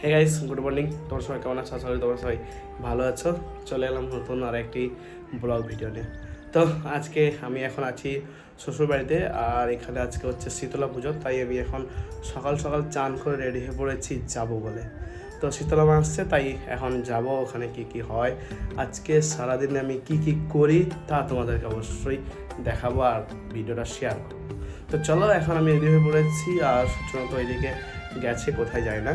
Hey guys good morning তোমার সবাই কেমন আছো? আশা করি তোমার সবাই ভালো আছো। চলে এলাম নতুন আর একটি ব্লগ ভিডিও নিয়ে। তো আজকে আমি এখন আছি শ্বশুরবাড়িতে আর এখানে আজকে হচ্ছে শীতলা পুজো, তাই আমি এখন সকাল সকাল চান করে রেডি হয়ে পড়েছি যাব বলে। তো শীতলা মা আসছে, তাই এখন যাব ওখানে কি কি হয়। আজকে সারাদিন আমি কি কি করি তা তোমাদেরকে অবশ্যই দেখাবো আর ভিডিওটা শেয়ার করব। তো চলো, এখন আমি রেডি হয়ে পড়েছি আর সূচনা তো ওইদিকে গেছে, কোথায় যায় না।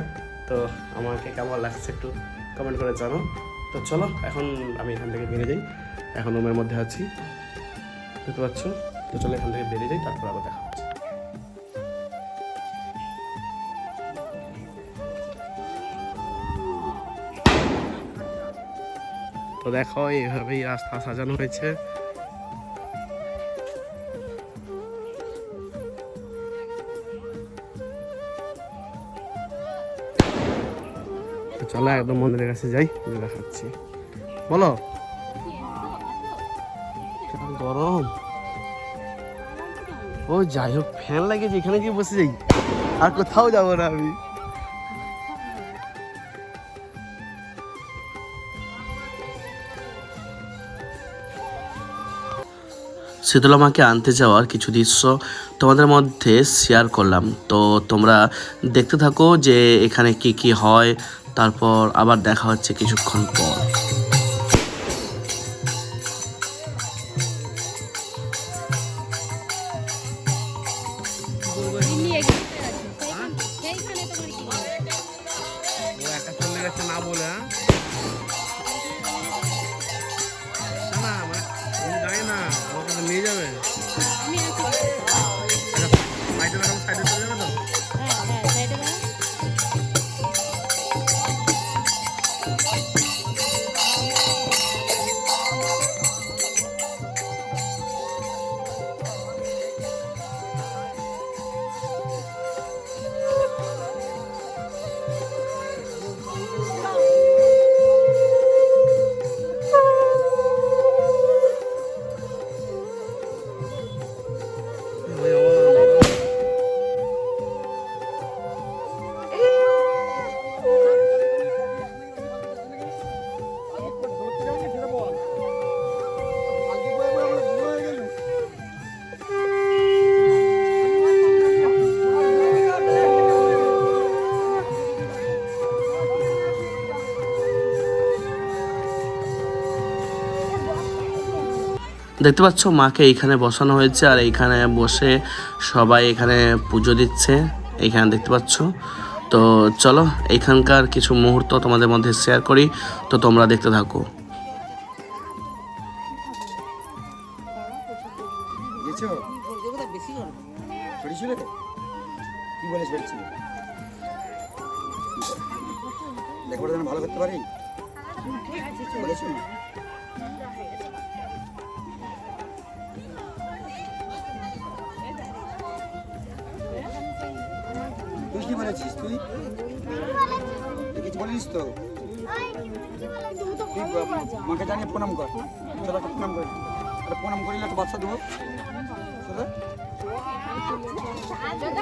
তো আমাকে কেমন লাগছে একটু কমেন্ট করে জানো। তো চলো, এখন আমি এখান থেকে বেরিয়ে যাই। এখন রুমের মধ্যে আছি। দেখতে পাচ্ছ? তো চলো এখান থেকে বেরিয়ে যাই, তারপর আবার দেখা তো দেখো, এইভাবেই রাস্তা সাজানো হয়েছে। চলো একদম মন্দিরের কাছে যাই দেখাচ্ছি। বলো? গরম। ও, যাই হোক, ফ্যান লাগিয়েছে, এখানে গিয়ে বসে যাই। আর কোথাও যাব না আমি। শীতলা মাকে আনতে যাওয়ার কিছু দৃশ্য তোমাদের মধ্যে শেয়ার করলাম। তো তোমরা দেখতে থাকো যে এখানে কি কি হয় তারপর আবার দেখা হচ্ছে কিছুক্ষণ পর না বলে হ্যাঁ? না মানে নিয়ে যাবে দেখতে পাচ্ছ, মাকে এইখানে বসানো হয়েছে আর এইখানে বসে সবাই এখানে পুজো দিচ্ছে। এইখানে দেখতে পাচ্ছ। তো চলো এখানকার কিছু মুহূর্ত তোমাদের মধ্যে শেয়ার করি। তো তোমরা দেখতে থাকো। চলো।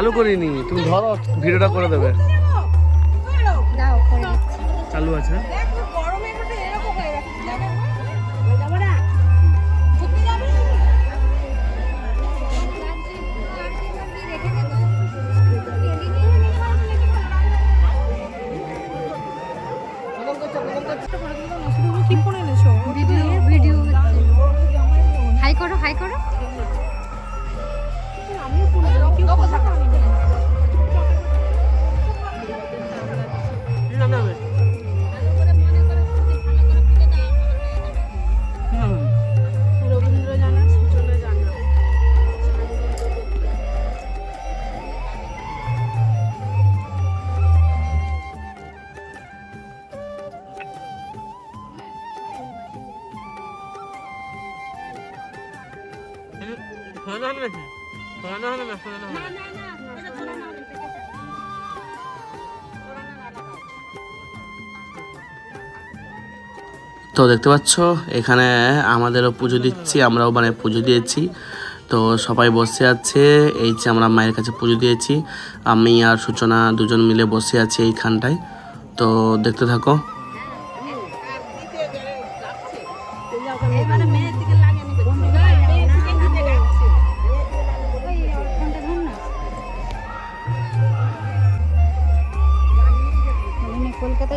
চালু করিনি তুমি ধরো ভিডিওটা করে দেবে। চালু আছে? না হবে। তো দেখতে পাচ্ছ এখানে আমাদেরও পুজো দিচ্ছি আমরাও মানে পুজো দিয়েছি তো সবাই বসে আছে এই যে আমরা মায়ের কাছে পুজো দিয়েছি আমি আর সূচনা দুজন মিলে বসে আছি এইখানটায় তো দেখতে থাকো এবারে মেয়ের দিকে লাগে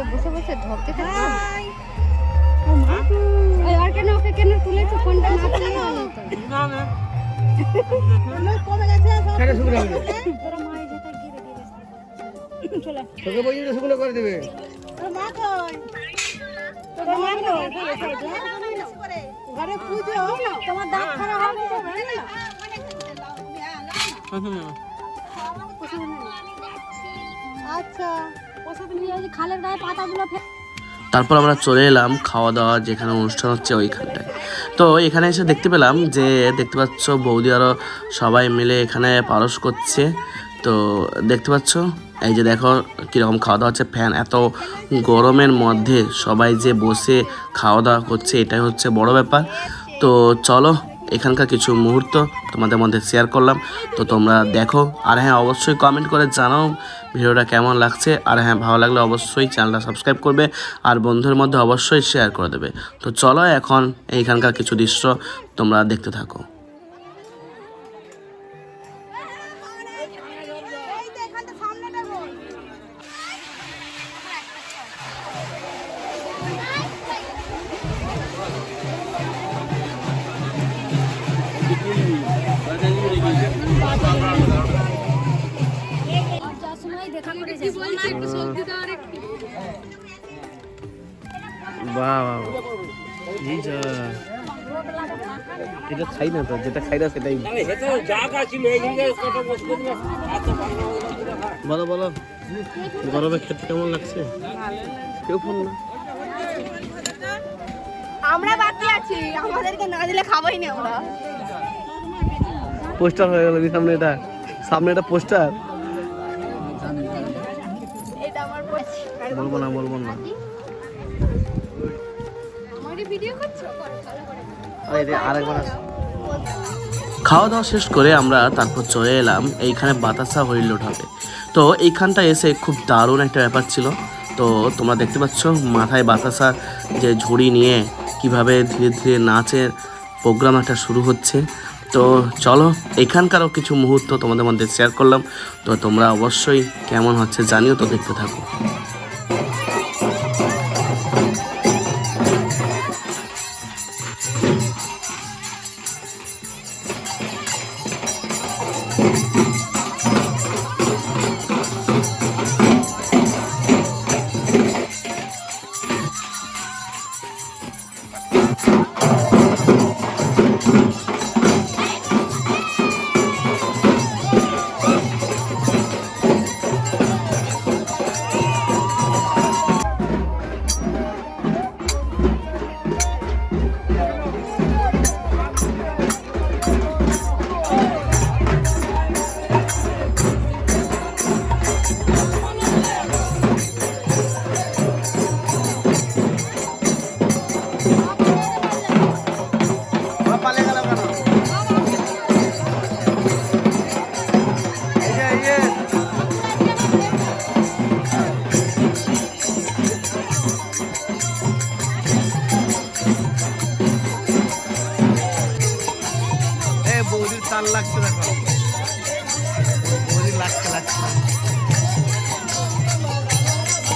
বসে বসে থাকতো আর কেন ওকে কেন তুলেছো? ফোনটা না তুলে তোরা মায়ের যেটা গিরে গিরে চলে। তোকে বলছি শুকনো করে দেবে। তোর মা কই? তোর মা কই? ঘরে পুজো তোমার দাঁত খারাপ হবে না আচ্ছা। তারপর আমরা চলে এলাম খাওয়া দাওয়া যেখানে অনুষ্ঠান হচ্ছে ওইখানটায়। তো এখানে এসে দেখতে পেলাম যে, দেখতে পাচ্ছ বৌদি আরও সবাই মিলে এখানে পারস করছে। তো দেখতে পাচ্ছ, এই যে দেখো কীরকম খাওয়া দাওয়া হচ্ছে ফ্যান এত গরমের মধ্যে সবাই যে বসে খাওয়া দাওয়া করছে, এটাই হচ্ছে বড় ব্যাপার। তো চলো এখানকার কিছু মুহূর্ত তোমাদের মধ্যে শেয়ার করলাম। তো তোমরা দেখো। আর হ্যাঁ অবশ্যই কমেন্ট করে জানাও ভিডিওটা কেমন লাগছে। আর হ্যাঁ ভালো লাগলে অবশ্যই চ্যানেলটা সাবস্ক্রাইব করবে আর বন্ধুর মধ্যে অবশ্যই শেয়ার করে দেবে। তো চলো এখন এইখানকার কিছু দৃশ্য তোমরা দেখতে থাকো। খাই না তো যেটা খাই না সেটাই। বলো বলো। গরমে খেতে কেমন লাগছে? কেউ ফোন না। আমরা বাকি আছি আমাদেরকে না দিলে খাবোই না আমরা পোস্টার হয়ে গেল সামনে এটা সামনে এটা পোস্টার। এটা আমার বলব না বলব না। ভিডিও করছ? খাওয়া দাওয়া শেষ করে আমরা তারপর চলে এলাম। এইখানে বাতাসা হইল হবে। তো এইখানটা এসে খুব দারুণ একটা ব্যাপার ছিল। তো তোমরা দেখতে পাচ্ছ মাথায় বাতাসা যে ঝুড়ি নিয়ে কীভাবে ধীরে ধীরে নাচের প্রোগ্রাম একটা শুরু হচ্ছে। তো চলো, এখানকারও কিছু মুহূর্ত তোমাদের মধ্যে শেয়ার করলাম। তো তোমরা অবশ্যই কেমন হচ্ছে জানিও তো দেখতে থাকো।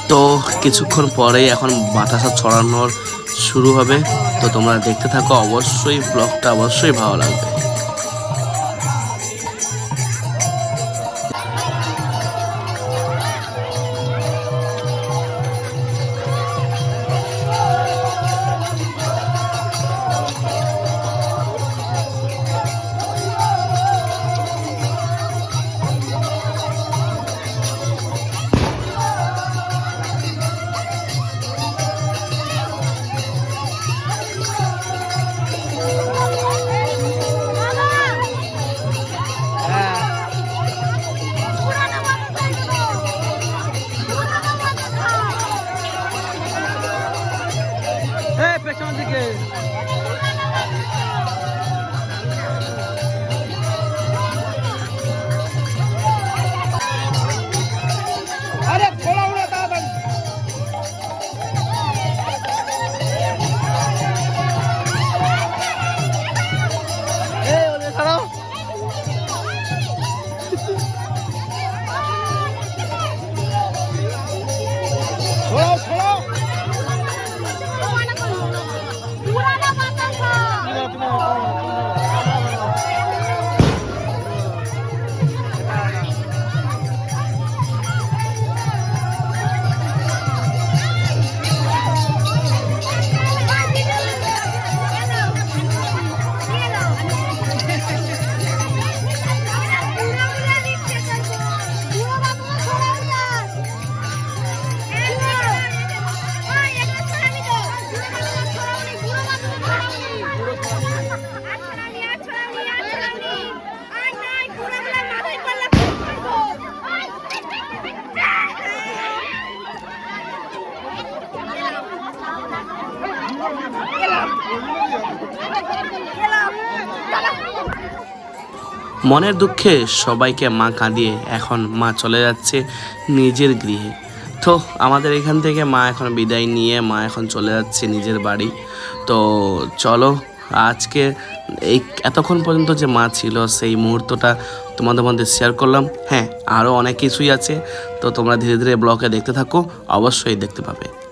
তো কিছুক্ষণ পরেই এখন বাতাসা ছড়ানোর শুরু হবে। তো তোমরা দেখতে থাকো, অবশ্যই ব্লগটা অবশ্যই ভালো লাগবে। মনের দুঃখে সবাইকে মা কাঁদিয়ে এখন মা চলে যাচ্ছে নিজের গৃহে। তো আমাদের এখান থেকে মা এখন বিদায় নিয়ে মা এখন চলে যাচ্ছে নিজের বাড়ি। তো চলো, আজকে এই এতক্ষণ পর্যন্ত যে মা ছিল সেই মুহূর্তটা তোমাদের মধ্যে শেয়ার করলাম। হ্যাঁ আরও অনেক কিছুই আছে। তো তোমরা ধীরে ধীরে ব্লগে দেখতে থাকো, অবশ্যই দেখতে পাবে।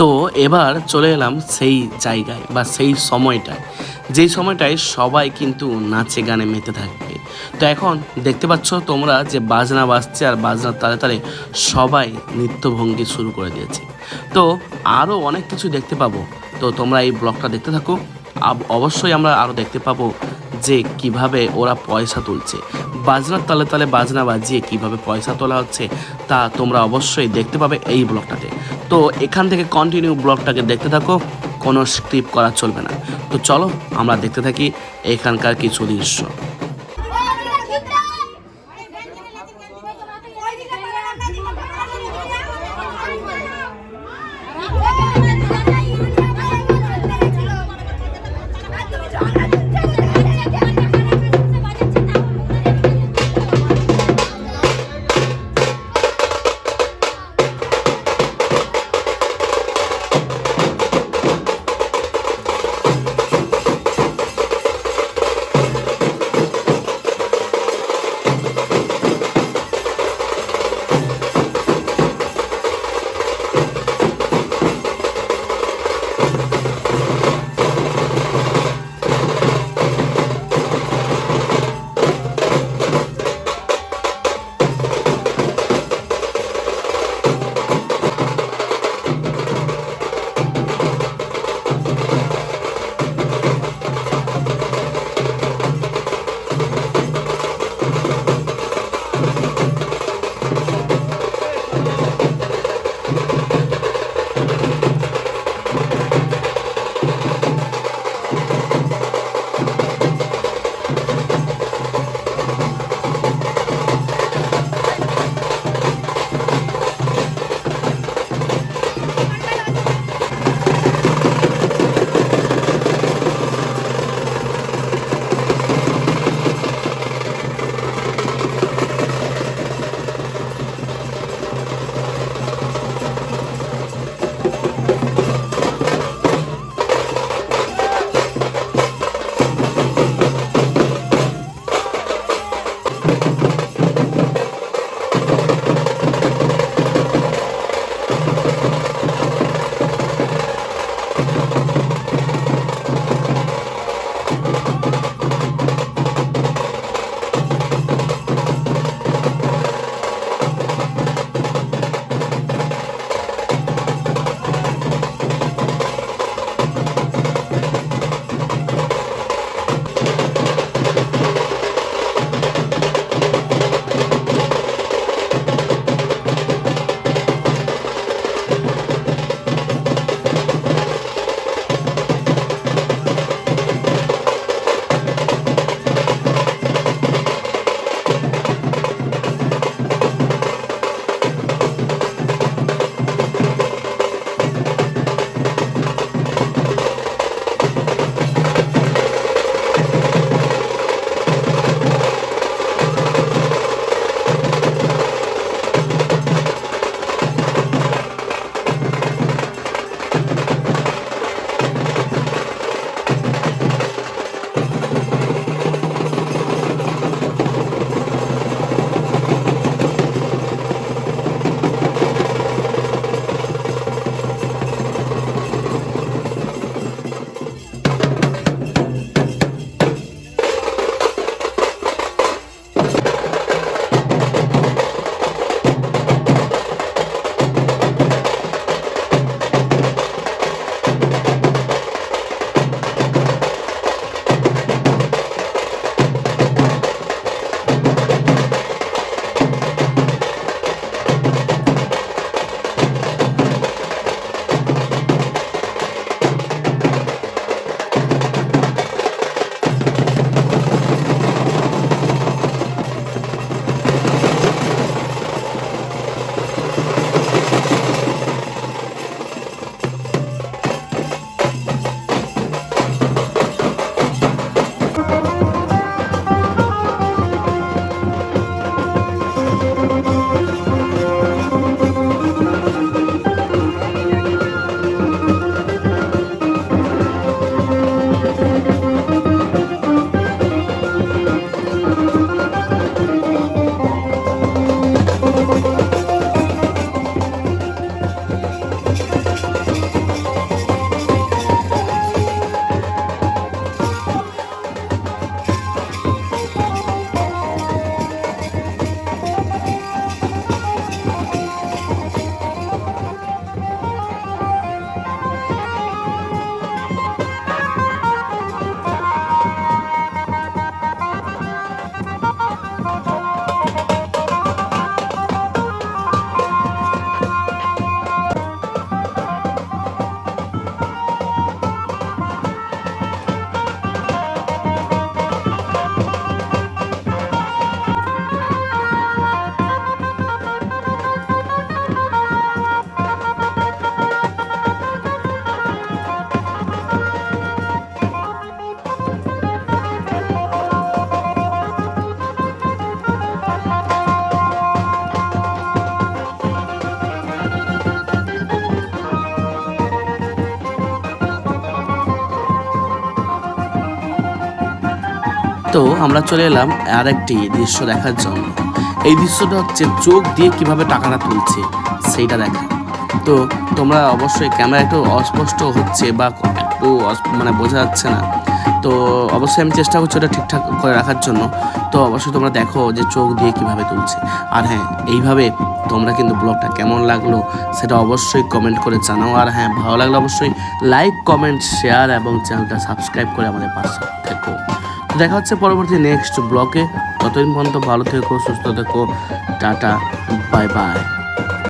তো এবার চলে এলাম সেই জায়গায় বা সেই সময়টায়। যেই সময়টায় সবাই কিন্তু নাচে গানে মেতে থাকবে। তো এখন দেখতে পাচ্ছ তোমরা যে বাজনা বাজছে আর বাজনার তালে তালে সবাই নৃত্যভঙ্গি শুরু করে দিয়েছে। তো আরও অনেক কিছু দেখতে পাবো। তো তোমরা এই ব্লগটা দেখতে থাকো। অবশ্যই আমরা আরও দেখতে পাবো যে কীভাবে ওরা পয়সা তুলছে। বাজনার তালে তালে বাজনা বাজিয়ে কীভাবে পয়সা তোলা হচ্ছে তা তোমরা অবশ্যই দেখতে পাবে এই ব্লগটাতে। তো এখান থেকে কন্টিনিউ ব্লগটাকে দেখতে থাকো, কোনো স্ক্রিপ্ট করা চলবে না। তো চলো, আমরা দেখতে থাকি এখানকার কিছু দৃশ্য। তো আমরা চলে এলাম আর একটি দৃশ্য দেখার জন্য। এই দৃশ্যটা হচ্ছে চোখ দিয়ে কীভাবে টাকাটা তুলছে, সেইটা দেখা। তো তোমরা অবশ্যই ক্যামেরা একটু অস্পষ্ট হচ্ছে বা একটু মানে বোঝা যাচ্ছে না। তো অবশ্যই আমি চেষ্টা করছি ওটা ঠিকঠাক করে রাখার জন্য। তো অবশ্যই তোমরা দেখো যে চোখ দিয়ে কীভাবে তুলছে। আর হ্যাঁ এইভাবে তোমরা কিন্তু ব্লগটা কেমন লাগল সেটা অবশ্যই কমেন্ট করে জানাও। আর হ্যাঁ ভালো লাগলে অবশ্যই লাইক কমেন্ট শেয়ার এবং চ্যানেলটা সাবস্ক্রাইব করে আমাদের পাশে থেকো। দেখা হচ্ছে পরবর্তী নেক্সট ব্লকে ততদিন পর্যন্ত ভালো থেকো সুস্থ থেকো টাটা বাই বাই